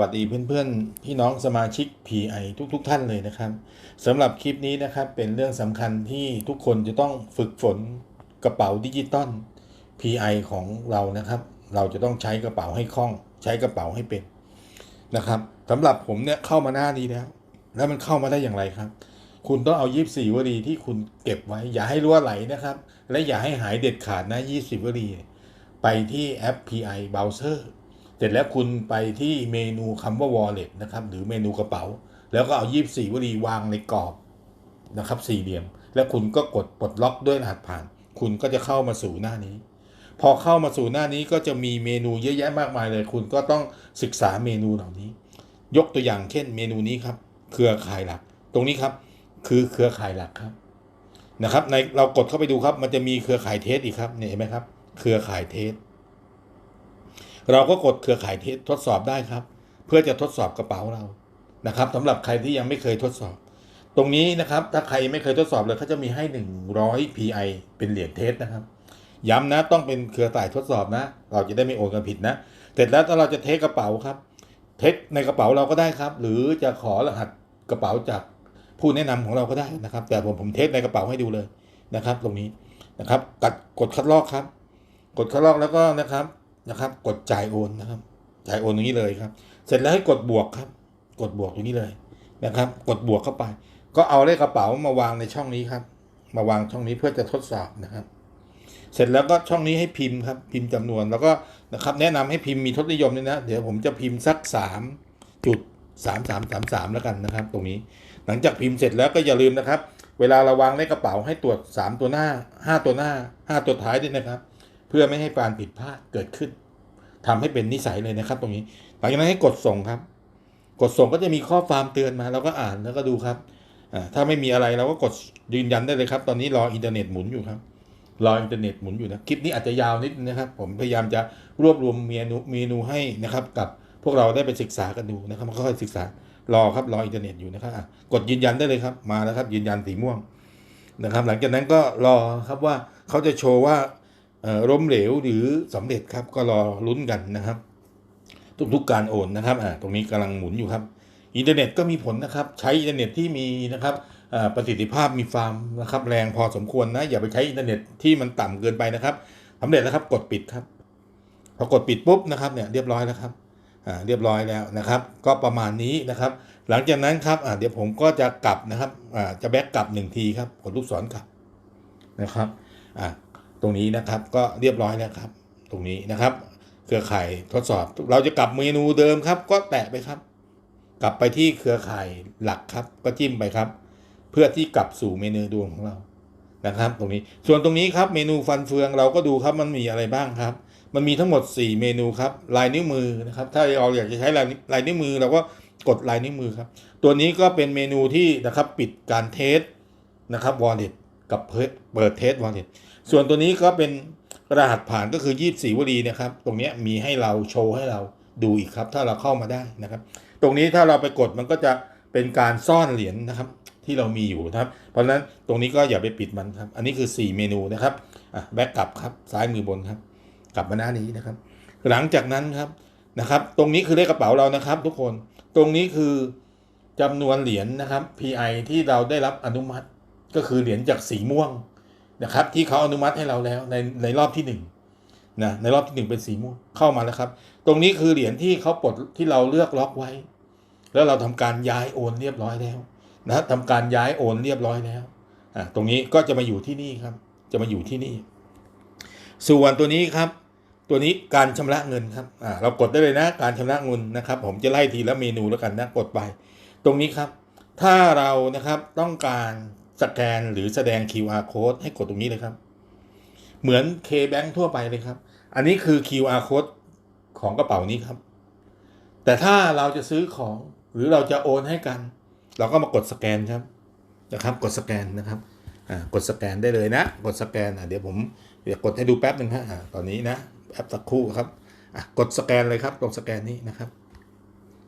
สวัสดีเพื่อนๆพี่น้องสมาชิก PI ทุกๆทท่านเลยนะครับสำหรับคลิปนี้นะครับเป็นเรื่องสำคัญที่ทุกคนจะต้องฝึกฝนกระเป๋าดิจิตอล PI ของเรานะครับ เราจะต้องใช้กระเป๋าให้คล่อง ใช้กระเป๋าให้เป็นนะครับสำหรับผมเนี่ยเข้ามาหน้านี้แล้ว แล้วมันเข้ามาได้อย่างไรครับ คุณต้องเอา 24 วลีที่คุณเก็บไว้ อย่าให้รั่วไหลนะครับ และอย่าให้หายเด็ดขาดนะ 20 วลีไปที่แอป PI Browser เสร็จแล้วคุณไปที่เมนูคำว่า wallet นะครับ หรือเมนูกระเป๋า แล้วก็เอา 24 วลีวางในกรอบนะครับสี่เหลี่ยม แล้วคุณก็กดปลดล็อกด้วยรหัสผ่าน คุณก็จะเข้ามาสู่หน้านี้ พอเข้ามาสู่หน้านี้ก็จะมีเมนูเยอะแยะมากมายเลย คุณก็ต้องศึกษาเมนูเหล่านี้ ยกตัวอย่างเช่นเมนูนี้ครับ เครือข่ายหลัก ตรงนี้ครับ คือเครือข่ายหลักครับนะครับ ในเรากดเข้าไปดูครับ มันจะมีเครือข่ายเทสอีกครับเนี่ยเห็นไหมครับ เครือข่ายเทส เราก็กดเครือข่ายเทสทดสอบได้ครับ เพื่อจะทดสอบกระเป๋าเรานะครับสำหรับใครที่ยังไม่เคยทดสอบ ตรงนี้นะครับ ถ้าใครไม่เคยทดสอบเลยเขาจะมีให้ 100 PI เป็นเหรียญเทสนะครับ ย้ำนะต้องเป็นเครือข่ายทดสอบนะ เราจะได้ไม่โอนกันผิดนะเสร็จแล้วถ้าเราจะเทสกระเป๋าครับ เทสในกระเป๋าเราก็ได้ครับ หรือจะขอรหัสกระเป๋าจากผู้แนะนำของเราก็ได้นะครับ แต่ผมผมเทสในกระเป๋าให้ดูเลยนะครับ ตรงนี้นะครับกดกดคัดลอกครับ กดคัดลอกแล้วก็นะครับ นะครับ กดจ่ายโอนนะครับ จ่ายโอนตรงนี้เลยครับ เสร็จแล้วให้กดบวกครับ กดบวกตรงนี้เลยนะครับ กดบวกเข้าไป ก็เอาเลขกระเป๋ามาวางในช่องนี้ครับ มาวางช่องนี้เพื่อจะทดสอบนะครับ เสร็จแล้วก็ช่องนี้ให้พิมพ์ครับ พิมพ์จำนวนแล้วก็นะครับ แนะนำให้พิมพ์มีทศนิยมด้วยนะ เดี๋ยวผมจะพิมพ์สัก3จุด3 3 3 3แล้วกันนะครับ ตรงนี้ หลังจากพิมพ์เสร็จแล้วก็อย่าลืมนะครับ เวลาเราวางเลขกระเป๋าให้ตรวจ3ตัวหน้า5ตัวหน้า5ตัวท้ายด้วยนะครับ เพื่อไม่ให้การผิดพลาดเกิดขึ้นทำให้เป็นนิสัยเลยนะครับ ตรงนี้ หลังจากนั้นให้กดส่งครับ กดส่งก็จะมีข้อความเตือนมาเราก็อ่านแล้วก็ดูครับถ้าไม่มีอะไรเราก็กดยืนยันได้เลยครับ ตอนนี้รออินเทอร์เน็ตหมุนอยู่ครับ รออินเทอร์เน็ตหมุนอยู่นะคลิปนี้อาจจะยาวนิดนะครับ ผมพยายามจะรวบรวมเมนูเมนูให้นะครับ กับพวกเราได้ไปศึกษากันดูนะครับค่อยๆศึกษารอครับรออินเทอร์เน็ตอยู่นะครับกดยืนยันได้เลยครับมาแล้วครับยืนยันสีม่วงนะครับ หลังจากนั้นก็รอครับว่าเขาจะโชว์ว่า ล้มเหลวหรือสำเร็จครับก็รอลุ้นกันนะครับ ทุกๆการโอนนะครับอ่าตรงนี้กำลังหมุนอยู่ครับ อินเทอร์เน็ตก็มีผลนะครับ ใช้อินเทอร์เน็ตที่มีนะครับอ่าประสิทธิภาพมีฟาร์มนะครับแรงพอสมควรนะ อย่าไปใช้อินเทอร์เน็ตที่มันต่ำเกินไปนะครับสำเร็จแล้วครับกดปิดครับ พอกดปิดปุ๊บนะครับเนี่ยเรียบร้อยแล้วครับอ่าเรียบร้อยแล้วนะครับ ก็ประมาณนี้นะครับ หลังจากนั้นครับอ่าเดี๋ยวผมก็จะกลับนะครับอ่าจะแบ็กกลับหนึ่งทีครับกดลูกศรกลับนะครับอ่า ตรงนี้นะครับก็เรียบร้อยแล้วครับ ตรงนี้นะครับ เครือข่ายทดสอบ เราจะกลับเมนูเดิมครับ ก็แตะไปครับ กลับไปที่เครือข่ายหลักครับ ก็จิ้มไปครับ เพื่อที่กลับสู่เมนูดวงของเรานะครับ ตรงนี้ส่วนตรงนี้ครับ เมนูฟันเฟืองเราก็ดูครับมันมีอะไรบ้างครับ มันมีทั้งหมด 4 เมนูครับลายนิ้วมือนะครับ ถ้าเราอยากจะใช้ลายลายนิ้วมือเราก็กดลายนิ้วมือครับ ตัวนี้ก็เป็นเมนูที่นะครับปิดการเทสนะครับ wallet กับเปิดเทส wallet ส่วนตัวนี้ก็เป็นรหัสผ่านก็คือ 24วลีนะครับ ตรงนี้มีให้เราโชว์ให้เราดูอีกครับ ถ้าเราเข้ามาได้นะครับ ตรงนี้ถ้าเราไปกดมันก็จะเป็นการซ่อนเหรียญนะครับ ที่เรามีอยู่นะครับ เพราะฉะนั้นตรงนี้ก็อย่าไปปิดมันครับ อันนี้คือ 4 เมนูนะครับอะแบ็กกลับครับซ้ายมือบนครับ กลับมาหน้านี้นะครับ หลังจากนั้นครับนะครับ ตรงนี้คือเลขกระเป๋าเรานะครับ ทุกคนตรงนี้คือจำนวนเหรียญนะครับ PI ที่เราได้รับอนุมัติก็คือเหรียญจากสีม่วง นะครับ ที่เขาอนุมัติให้เราแล้วในในรอบที่หนึ่งนะในรอบที่หนึ่งเป็นสีม่วงเข้ามาแล้วครับ ตรงนี้คือเหรียญที่เขาปลดที่เราเลือกล็อกไว้ แล้วเราทำการย้ายโอนเรียบร้อยแล้วนะทำการย้ายโอนเรียบร้อยแล้วอ่าตรงนี้ก็จะมาอยู่ที่นี่ครับ จะมาอยู่ที่นี่ ส่วนตัวนี้ครับ ตัวนี้การชำระเงินครับอ่าเรากดได้เลยนะ การชำระเงินนะครับ ผมจะไล่ทีละเมนูแล้วกันนะกดไป ตรงนี้ครับ ถ้าเรานะครับต้องการ สแกนหรือแสดง QR code ให้กดตรงนี้เลยครับ เหมือน K-Bank ทั่วไปเลยครับ อันนี้คือ QR code ของกระเป๋านี้ครับ แต่ถ้าเราจะซื้อของหรือเราจะโอนให้กัน เราก็มากดสแกนครับนะครับ กดสแกนนะครับกดสแกนได้เลยนะ กดสแกนเดี๋ยวผมเดี๋ยวกดให้ดูแป๊บหนึ่งฮะตอนนี้นะแป๊บสักครู่ครับกดสแกนเลยครับตรงสแกนนี้นะครับ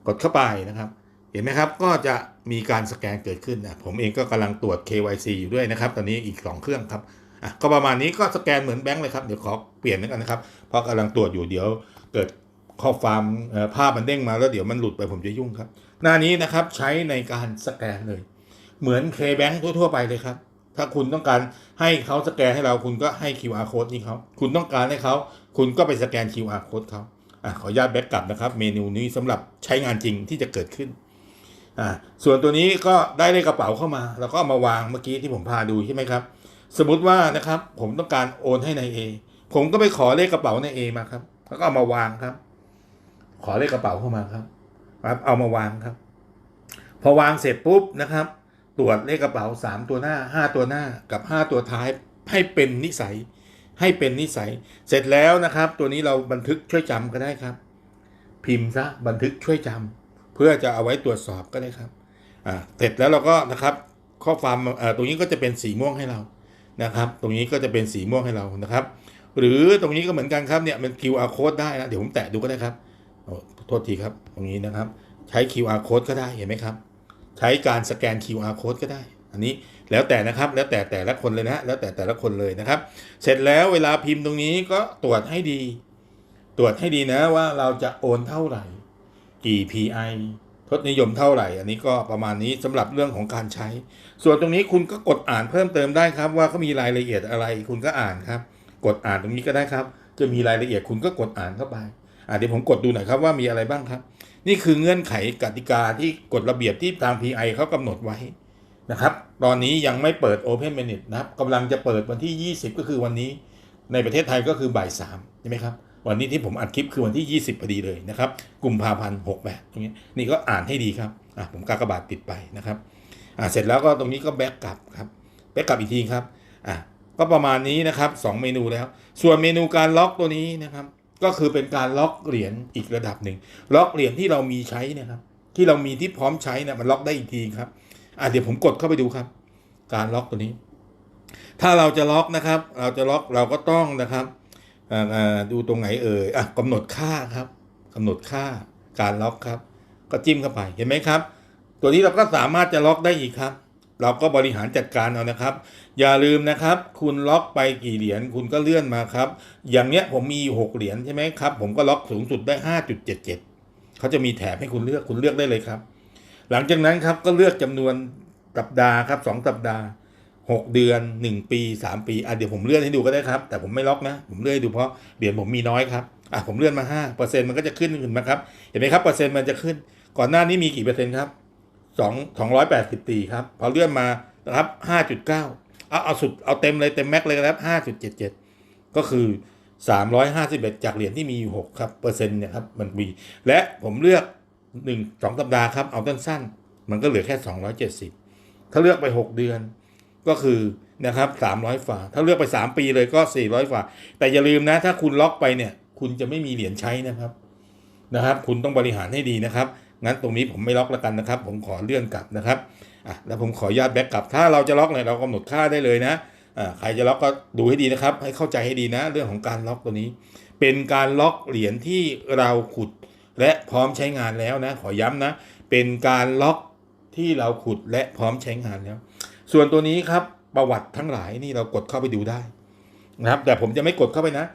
กดเข้าไปนะครับ เห็นไหมครับ ก็จะมีการสแกนเกิดขึ้นนะผมเองก็กำลังตรวจ KYC อยู่ด้วยนะครับ ตอนนี้อีก 2 เครื่องครับอะก็ประมาณนี้ก็สแกนเหมือนแบงค์เลยครับ เดี๋ยวขอเปลี่ยนนึงกันนะครับ เพราะกำลังตรวจอยู่เดี๋ยวเกิดข้อความภาพมันเด้งมาแล้วเดี๋ยวมันหลุดไปผมจะยุ่งครับ หน้านี้นะครับใช้ในการสแกนเลย เหมือน K-Bank ทั่ว ๆ ไปเลยครับ ถ้าคุณต้องการให้เขาสแกนให้เราคุณก็ให้ QR code นี้เขาคุณต้องการให้เขาคุณก็ไปสแกน QR code เขาอะขออนุญาตแบ็กกลับนะครับ เมนูนี้สำหรับใช้งานจริงที่จะเกิดขึ้น อ่าส่วนตัวนี้ก็ได้เลขกระเป๋าเข้ามา แล้วก็เอามาวางเมื่อกี้ที่ผมพาดูใช่ไหมครับ สมมติว่านะครับ ผมต้องการโอนให้ใน A ผมก็ไปขอเลขกระเป๋าใน A มาครับ แล้วก็เอามาวางครับ ขอเลขกระเป๋าเข้ามาครับครับ เอามาวางครับ พอวางเสร็จปุ๊บนะครับ ตรวจเลขกระเป๋าสามตัวหน้าห้าตัวหน้ากับห้าตัวท้ายให้เป็นนิสัย ให้เป็นนิสัย เสร็จแล้วนะครับ ตัวนี้เราบันทึกช่วยจำก็ได้ครับ พิมพ์ซะบันทึกช่วยจำเพื่อจะเอาไว้ตรวจสอบก็ได้ครับอ่าเสร็จแล้วเราก็นะครับข้อความอ่อตรงนี้ก็จะเป็นสีม่วงให้เรานะครับ ตรงนี้ก็จะเป็นสีม่วงให้เรานะครับ หรือตรงนี้ก็เหมือนกันครับเนี่ยมัน QR code ได้นะเดี๋ยวผมแตะดูก็ได้ครับโอ้โทษทีครับตรงนี้นะครับ ใช้ QR code ก็ได้เห็นไหมครับ ใช้การสแกน QR code ก็ได้ อันนี้แล้วแต่นะครับแล้วแต่แต่ละคนเลยนะแล้วแต่แต่ละคนเลยนะครับ เสร็จแล้วเวลาพิมพ์ตรงนี้ก็ตรวจให้ดี ตรวจให้ดีนะว่าเราจะโอนเท่าไหร่ กี่ PI ทศนิยมเท่าไหร่ อันนี้ก็ประมาณนี้สำหรับเรื่องของการใช้ ส่วนตรงนี้คุณก็กดอ่านเพิ่มเติมได้ครับ ว่าเขามีรายละเอียดอะไร คุณก็อ่านครับ กดอ่านตรงนี้ก็ได้ครับ จะมีรายละเอียดคุณก็กดอ่านเข้าไปอ่าเดี๋ยวผมกดดูหน่อยครับว่ามีอะไรบ้างครับ นี่คือเงื่อนไขกติกาที่กฎระเบียบที่ทาง PI เขากำหนดไว้นะครับ ตอนนี้ยังไม่เปิด Open Minute นะครับกำลังจะเปิดวันที่ 20 ก็คือวันนี้ ในประเทศไทยก็คือบ่ายสามใช่ไหมครับ วันนี้ที่ผมอัดคลิปคือวันที่ 20พอดีเลยนะครับกุมภาพันธ์หกแปดตรงนี้นี่ก็อ่านให้ดีครับอะผมกากบาทติดไปนะครับอะเสร็จแล้วก็ตรงนี้ก็แบ็กกลับครับแบ็กกลับอีกทีครับอะก็ประมาณนี้นะครับสองเมนูแล้ว ส่วนเมนูการล็อกตัวนี้นะครับ ก็คือเป็นการล็อกเหรียญอีกระดับหนึ่งล็อกเหรียญที่เรามีใช้เนะครับ ที่เรามีที่พร้อมใช้เนี่ยมันล็อกได้อีกทีครับอะเดี๋ยวผมกดเข้าไปดูครับ การล็อกตัวนี้ ถ้าเราจะล็อกนะครับ เราจะล็อกเราก็ต้องนะครับ ดูตรงไหนเอ่ยอะกำหนดค่าครับกำหนดค่าการล็อกครับ ก็จิ้มเข้าไปเห็นไหมครับ ตัวนี้เราก็สามารถจะล็อกได้อีกครับ เราก็บริหารจัดการเอานะครับ อย่าลืมนะครับ คุณล็อกไปกี่เหรียญคุณก็เลื่อนมาครับ อย่างเนี้ยผมมีหกเหรียญใช่ไหมครับ ผมก็ล็อกสูงสุดได้ห้าจุดเจ็ดเจ็ดเขาจะมีแถบให้คุณเลือกคุณเลือกได้เลยครับ หลังจากนั้นครับก็เลือกจำนวนสัปดาห์ครับสองสัปดาห์ หกเดือนหนึ่งปีสามปีอะเดี๋ยวผมเลื่อนให้ดูก็ได้ครับ แต่ผมไม่ล็อกนะ ผมเลื่อนให้ดูเพราะเหรียญผมมีน้อยครับอะผมเลื่อนมาห้าเปอร์เซ็นต์มันก็จะขึ้นขึ้นมาครับเห็นไหมครับเปอร์เซ็นต์มันจะขึ้น ก่อนหน้านี้มีกี่เปอร์เซ็นต์ครับสองสองร้อยแปดสิบตีครับพอเลื่อนมานะครับห้าจุดเก้าเอาเอาสุดเอาเต็มเลยเต็มแม็กเลยครับห้าจุดเจ็ดเจ็ดก็คือ351จากเหรียญที่มีอยู่6ครับเปอร์เซ็นต์เนี่ยครับมันมีและผมเลือก1 2สัปดาห์ครับเอาสั้นๆมันก็เหลือแค่270ถ้าเลือกไป6เดือน ก็คือนะครับ300ฝา ถ้าเลือกไป3ปีเลยก็400ฝา แต่อย่าลืมนะ ถ้าคุณล็อกไปเนี่ย คุณจะไม่มีเหรียญใช้นะครับนะครับ คุณต้องบริหารให้ดีนะครับ งั้นตรงนี้ผมไม่ล็อกแล้วกันนะครับ ผมขอเลื่อนกลับนะครับอะแล้วผมขออนุญาตแบ็กกลับ ถ้าเราจะล็อกเนี่ยเรากำหนดค่าได้เลยนะอ่าใครจะล็อกก็ดูให้ดีนะครับ ให้เข้าใจให้ดีนะ เรื่องของการล็อกตัวนี้ เป็นการล็อกเหรียญที่เราขุดและพร้อมใช้งานแล้วนะ ขอย้ำนะ เป็นการล็อกที่เราขุดและพร้อมใช้งานแล้ว ส่วนตัวนี้ครับประวัติทั้งหลายนี่เรากดเข้าไปดูได้นะครับ แต่ผมจะไม่กดเข้าไปนะ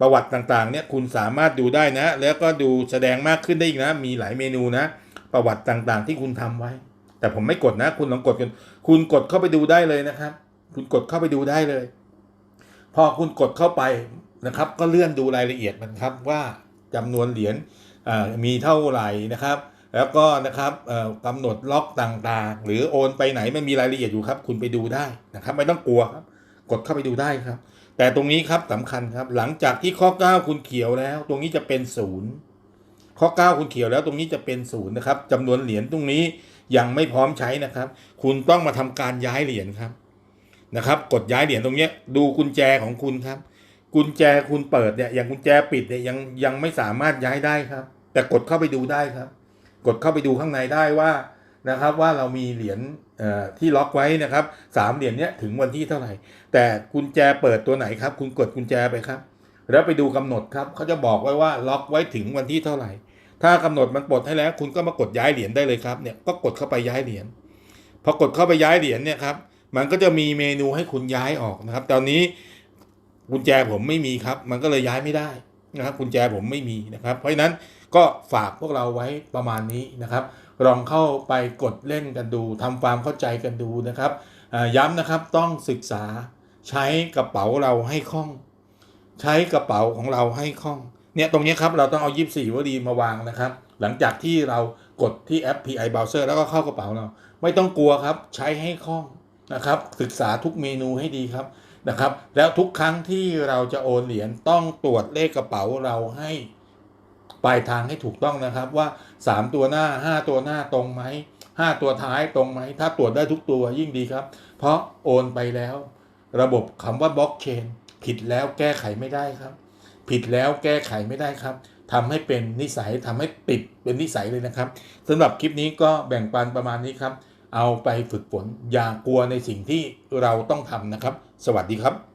ประวัติต่างๆ เนี่ยคุณสามารถดูได้นะ แล้วก็ดูแสดงมากขึ้นได้อีกนะ มีหลายเมนูนะ ประวัติต่างๆ ที่คุณทำไว้ แต่ผมไม่กดนะ คุณลองกดกัน คุณกดเข้าไปดูได้เลยนะครับ คุณกดเข้าไปดูได้เลย พอคุณกดเข้าไปนะครับ ก็เลื่อนดูรายละเอียดมันครับว่าจำนวนเหรียญมีเท่าไหร่นะครับ แล้วก็นะครับกำหนดล็อกต่างๆ หรือโอนไปไหนมันมีรายละเอียดอยู่ครับ คุณไปดูได้นะครับ ไม่ต้องกลัวครับ กดเข้าไปดูได้ครับ แต่ตรงนี้ครับสำคัญครับ หลังจากที่ข้อ 9 คุณเขียวแล้ว ตรงนี้จะเป็นศูนย์ข้อ 9 คุณเขียวแล้วตรงนี้จะเป็นศูนย์นะครับจำนวนเหรียญตรงนี้ยังไม่พร้อมใช้นะครับ คุณต้องมาทำการย้ายเหรียญครับนะครับ กดย้ายเหรียญตรงนี้ดูกุญแจของคุณครับ กุญแจคุณเปิดเนี่ยอย่างกุญแจปิดเนี่ยยังยังไม่สามารถย้ายได้ครับ แต่กดเข้าไปดูได้ครับ กดเข้าไปดูข้างในได้ว่านะครับว่าเรามีเหรียญที่ล็อกไว้นะครับสามเหรียญเนี้ยถึงวันที่เท่าไหร่ แต่กุญแจเปิดตัวไหนครับ คุณกดกุญแจไปครับ แล้วไปดูกำหนดครับเขาจะบอกไว้ว่าล็อกไว้ถึงวันที่เท่าไหร่ ถ้ากำหนดมันปลดให้แล้ว คุณก็มากดย้ายเหรียญได้เลยครับเนี่ยก็กดเข้าไปย้ายเหรียญพอกดเข้าไปย้ายเหรียญเนี่ยครับมันก็จะมีเมนูให้คุณย้ายออกนะครับ ตอนนี้กุญแจผมไม่มีครับ มันก็เลยย้ายไม่ได้นะครับกุญแจผมไม่มีนะครับ เพราะฉะนั้น ก็ฝากพวกเราไว้ประมาณนี้นะครับ ลองเข้าไปกดเล่นกันดูทำความเข้าใจกันดูนะครับย้ำนะครับต้องศึกษาใช้กระเป๋าเราให้คล่อง ใช้กระเป๋าของเราให้คล่องเนี่ยตรงนี้ครับเราต้องเอา 24วลีมาวางนะครับ หลังจากที่เรากดที่แอป PI Browser แล้วก็เข้ากระเป๋าเรา ไม่ต้องกลัวครับใช้ให้คล่องนะครับ ศึกษาทุกเมนูให้ดีครับนะครับ แล้วทุกครั้งที่เราจะโอนเหรียญต้องตรวจเลขกระเป๋าเราให้ ปลายทางให้ถูกต้องนะครับว่า 3 ตัวหน้า 5 ตัวหน้าตรงไหม5 ตัวท้ายตรงไหม ถ้าตรวจได้ทุกตัวยิ่งดีครับ เพราะโอนไปแล้ว ระบบคำว่าบล็อกเชนผิดแล้วแก้ไขไม่ได้ครับ ผิดแล้วแก้ไขไม่ได้ครับทำให้เป็นนิสัยทำให้ติดเป็นนิสัยเลยนะครับสำหรับคลิปนี้ก็แบ่งปันประมาณนี้ครับ เอาไปฝึกฝนอย่ากลัวในสิ่งที่เราต้องทำนะครับ สวัสดีครับ